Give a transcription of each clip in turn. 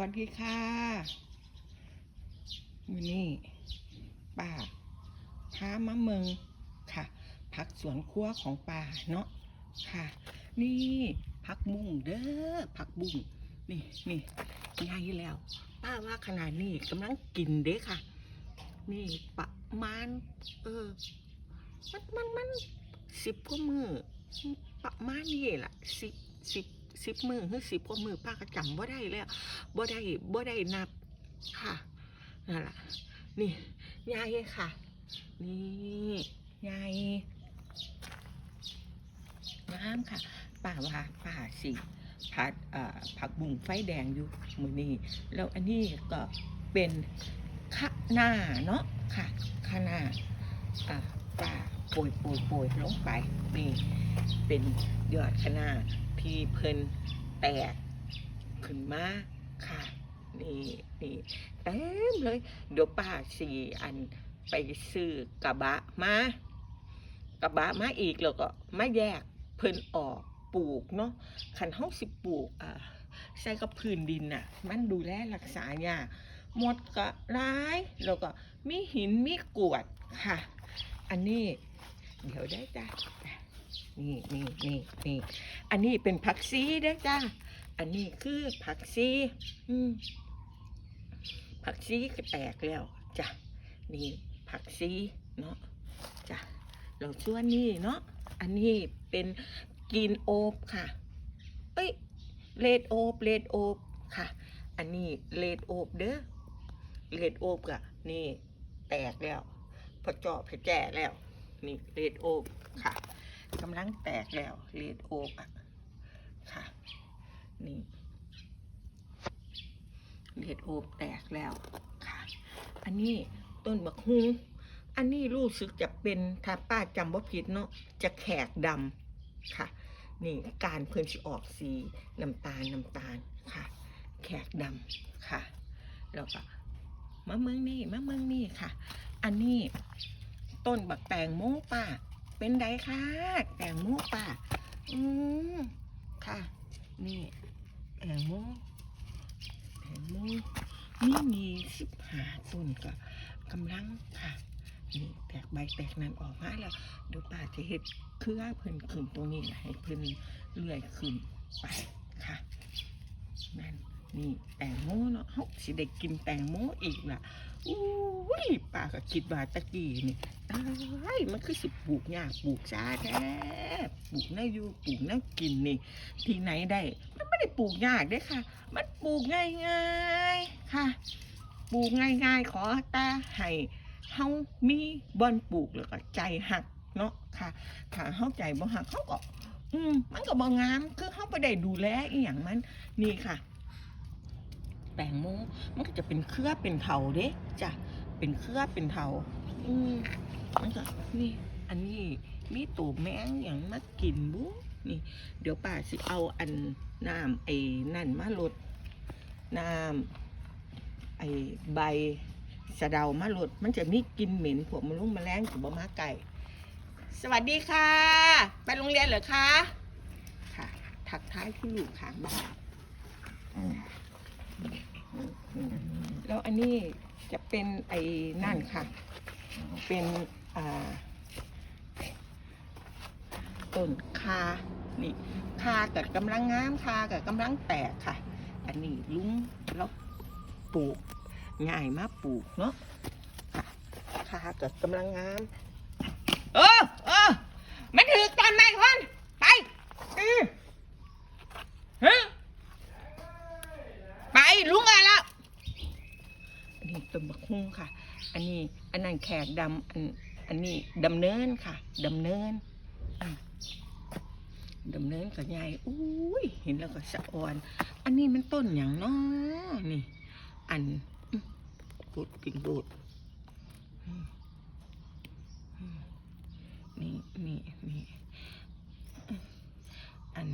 วัสดีค่ะวันนี้ป้าพามาเมืองค่ะพักสวนครัวของป้าเนาะค่ะ นี่พักบุ้งเด้อพักบุ้งนี่นี่ง่ายแล้ว ป้าว่าขนาดนี้กำลังกินเด้ค่ะ นี่ประมาณเออมันมันมันสิบกว่ามือประมาณนี้ล่ะสิบสิบ สิบมือหรือสิบกว่ามือป้าก็จำว่าได้แล้วบ่ได้บ่ได้นับค่ะนั่นแหละนี่ยายค่ะ นี่ยายงามค่ะป้าว่าป้าสิผัดผักบุ้งไฟแดงอยู่มือนี้แล้วอันนี้ก็เป็นคะน้าเนาะค่ะคะน้าอ่าป้าโปรยโปรยโปรยลงไปนี่เป็นยอดคะน้า ที่เพิ่นแตกขึ้นมาค่ะ นี่นี่เต็มเลย เดี๋ยวป้าสี่อันไปซื้อกระบะมากระบะมาอีกแล้วก็มาแยกเพิ่นออกปลูกเนาะขันเฮาสิปลูกอ่าใส่กับพื้นดินน่ะ มันดูแลรักษายากหมดก็ร้ายแล้วก็มีหินมีกรวดค่ะ อันนี้ เดี๋ยวได้จ้ะ นี่นี่นี่นี่อันนี้เป็นผักซีเด้อจ้า อันนี้คือผักซีอืมผักซีก็แตกแล้วจ้ะนี่ผักซีเนาะจ้ะเราส่วนนี้เนาะอันนี้เป็นกรีนโอบค่ะ เอ้ยเลดโอบเลดโอบค่ะ อันนี้เลดโอบเด้อเลดโอบกะนี่แตกแล้วพอเจาะพอแก่แล้ว นี่เลดโอบค่ะ กำลังแตกแล้วเลดโอบอะค่ะ นี่เห็ดโอบแตกแล้วค่ะ อันนี้ต้นบักฮุงอันนี้รู้สึกจะเป็นถ้าป้าจำว่าผิดเนาะจะแขกดำค่ะ นี่การเพิ่นสิออกสีน้ำตาลน้ำตาลค่ะ แขกดำค่ะแล้วก็มะเมืองนี่มะเมืองนี่ค่ะ อันนี้ต้นบักแตงโมป้า เป็นไดคะแตงโมป้าอืมค่ะ นี่แตงโมแตงโมนี่มีสิบห้าต้นก็กำลังค่ะ นี่แตกใบแตกนั้นออกมาแล้วเดี๋ยวป้าจะเห็ดเครือเพิ่นขึ้นตรงนี้นะให้เพิ่นเลื่อยขึ้นไปค่ะนั่น นี่แตงโมเนาะเฮาสิได้กินแตงโมอีกล่ะอุ้ยป้าก็คิดว่าตะกี้นี่ตายมันคือสิปลูกยาปลูกชาแท้ปลูกน่าอยู่ปลูกน่ากินนี่ ที่ไหนได้ มันไม่ได้ปลูกยากเด้ค่ะ มันปลูกง่ายๆค่ะ ปลูกง่ายๆ ขอตาให้เฮามีบอนปลูกแล้วก็ใจหักเนาะค่ะถ้าเฮาใจบ่หักเขาก็อืมมันก็บ่งามคือเฮาบ่ได้ดูแลอีหยังมันนี่ค่ะ แตงโมมันก็จะเป็นเครือเป็นเถาเด้จ้ะเป็นเครือเป็นเถาอืมมันก็นี่ อันนี้มีตูแมงอย่างมากินบุนี่ เดี๋ยวป้าสิเอาอันน้ำไอ้นั่นมาลดน้ำไอ้ใบสะเดามาลดมันจะมีกลินเหม็นพวกมันลุ่มแมลงกับบ่มาไก่ สวัสดีค่ะ ไปโรงเรียนเหรอคะ ค่ะ ทักท้ายคุณลูกข้างบ้านอืม แล้วอันนี้จะเป็นไอ้นั่นค่ะ เป็นต้นคา นี่คาเกับกำลังงามคาเกับกำลังแตกค่ะ อันนี้ลุ้งแล้วปลูกง่ายมากปลูกเนาะค่ะคากับกำลังงาม เออเออมันถือตอนไหนคนไปอือฮะไป ลุงไรแล้วอันนี้ต้นบักฮุ่งค่ะ อันนี้อันนั้นแขกดำอันอันนี้ดำเนินค่ะดำเนินดำเนินกับยายอุ้ยเห็นแล้วก็สะอ่อน อันนี้มันต้นอย่างน้อนี่ อันอื้อรูดปิ่งรูดนี่นี่นี่อัน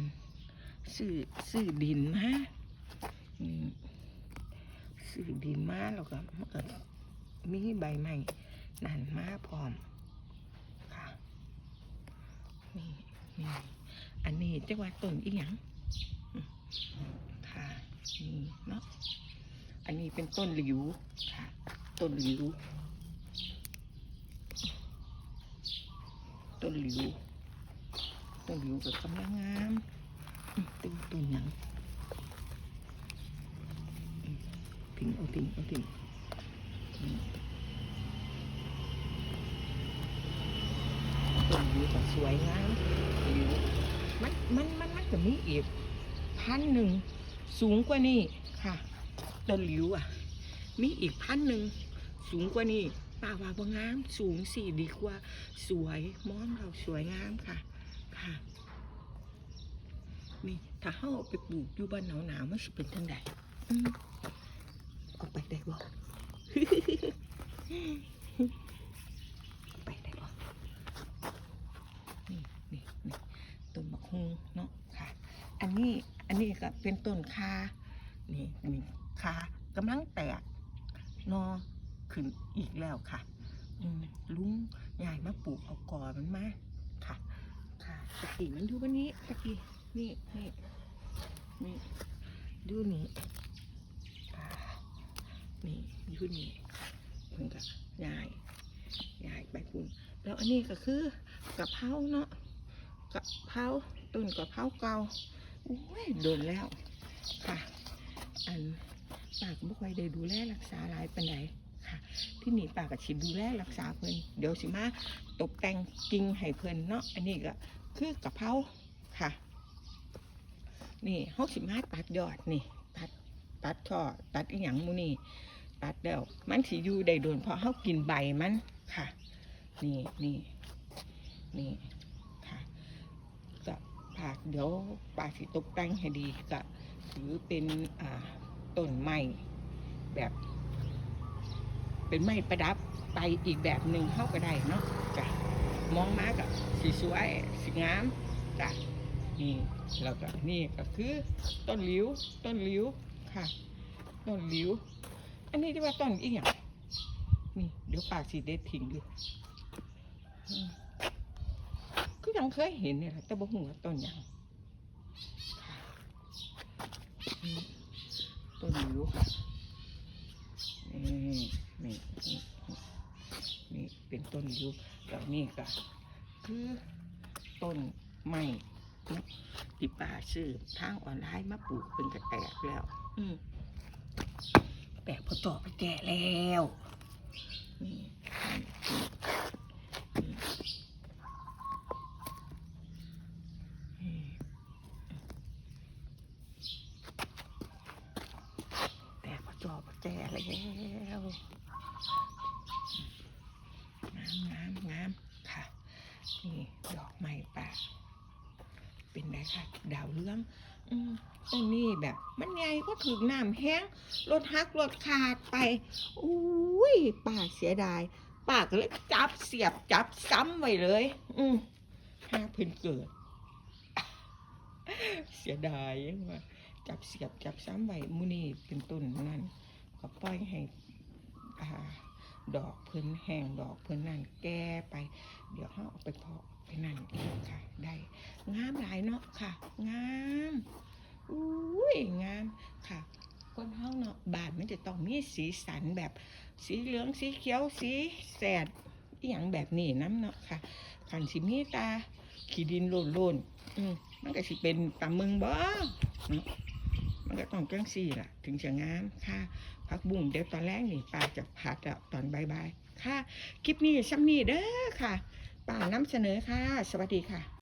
ซื้อซื้อดินมาอื มซื้อดินมาแล้วก็มีใบใหม่นั่นมาพร้อมค่ะนี่นี่อันนี้จังว่าต้นอีหยังค่ะนี่เนาะอันนี้เป็นต้นหลิวค่ะ ต้นหลิว ต้นหลิวต้นหลิวกับกำลังงามอืมต้นต้นหยังอืม ทิ้งเอาทิ้งเอาทิ้งต้นหลิวก็สวยงามหลิวมันมันมันมันจะมีอีกพันหนึ่งสูงกว่านี่ค่ะต้นหลิวอะ มีอีกพันหนึ่งสูงกว่านี่ป่าว่าบ่งามสูงสี่ดีกว่า สวยมองเราสวยงามค่ะค่ะนี่ถ้าเฮาไปปลูกอยู่บ้านหนาวหนาวๆมันสิเป็นจังไดอืม ไปได้บ่เอาไปได้บ่นี่นี่นี่ต้นมะฮุงเนาะค่ะ อันนี้อันนี้ก็เป็นต้นคานี่นี่คากำลังแตกนอขึ้นอีกแล้วค่ะอืมลุงยายมาปลูกเอากอมันมาค่ะ ค่ะตะกี้มันดูวันนี้ตะกี้นี่นี่นี่ดูนี่ค่ะ นี่ดูนี่เพิ่งกับยายยายไปปุ่นแล้วอันนี้ก็คือกะเพราเนาะกะเพราต้นกะเพราเก่าโอ้ยโดนแล้วค่ะ อันปากบ่ค่อยได้ดูแลรักษาหลายปานใดค่ะ ที่นี่ปากก็สิดูแลรักษาเพิ่นเดี๋ยวสิมาตกแต่งกิ่งให้เพิ่นเนาะอันนี้ก็คือกะเพราค่ะ นี่เฮาสิมาตัดยอดนี่ ตัดตัดช่อตัดอีหยังมูนี่ตัดแล้วมันสิอยู่ได้โดนเพราะเฮากินใบมันค่ะ นี่นี่นี่ค่ะก็ปากเดี๋ยวปาสิตกแต่งให้ดีก็ถือเป็นอ่าต้นไม้แบบ เป็นไม้ประดับไปอีกแบบหนึ่งเข้าก็ได้เนาะจ้ะมองมากับสีสวยสีงามจ้ะนี่แล้วก็นี่ก็คือต้นหลิวต้นหลิว ค่ะต้นหลิว อันนี้ที่ว่าต้นอีกอย่างนี่เดี๋ยวปากสีเด็ดทิ้งอยู่ก็ยังเคยเห็นเนี่ยแต่บ่หัวาต้นหยังค่ต้นหลิวค่ะนี่นี่นี่เป็นต้นยูแล้วนี่ก็คือต้นไม้ เนาะที่ป่าซื้อทางออนไลน์มาปลูกเป็นกระแตกแล้ว อืมแตกพอต่อไปแก่แล้วนี่นี่นี่นี่แตกพอต่อไปแก่แล้วงามงามงามค่ะ นี่ดอกไม้ป่า เป็นไงคะดาวเรืองอืมต้นนี้แบบ มันใหญ่ก็ถึงน้ำแห้งรถฮักรถขาดไปอุ้ยป้าเสียดายป้าก็เลยจับเสียบจับซ้ำไว้เลย อืมห้าเพิ่นเกิด เสียดายยังว่าจับเสียบจับซ้ำไว้มูนี่เป็นต้นนั่นก็ปล่อยให้อ่า ดอกเพิ่นแห้งดอกเพิ่นนั่นแก่ไป เดี๋ยวเขาเอาไปเพาะไปนั่นอีกค่ะ ได้งามหลายเนาะค่ะ งามอุ้ยงามค่ะคนเฮาเนาะบานมันจะต้องมีสีสันแบบสีเหลืองสีเขียวสีแสดอหย่างแบบนี้น้ำเนาะค่ะขันสิมีตา ขี้ดินโลนๆอืมมันก็สิเป็นตามึงบ่เนาะ มันก็ต้องจังสี่ล่ะ ถึงจะงามค่ะผักบุ้งเดี๋ยวตอนแรกนี่ป้าจะผัดอะตอนบ่ายๆค่ะ คลิปนี้ซ้ำนี่เด้อค่ะป้านำเสนอค่ะ สวัสดีค่ะ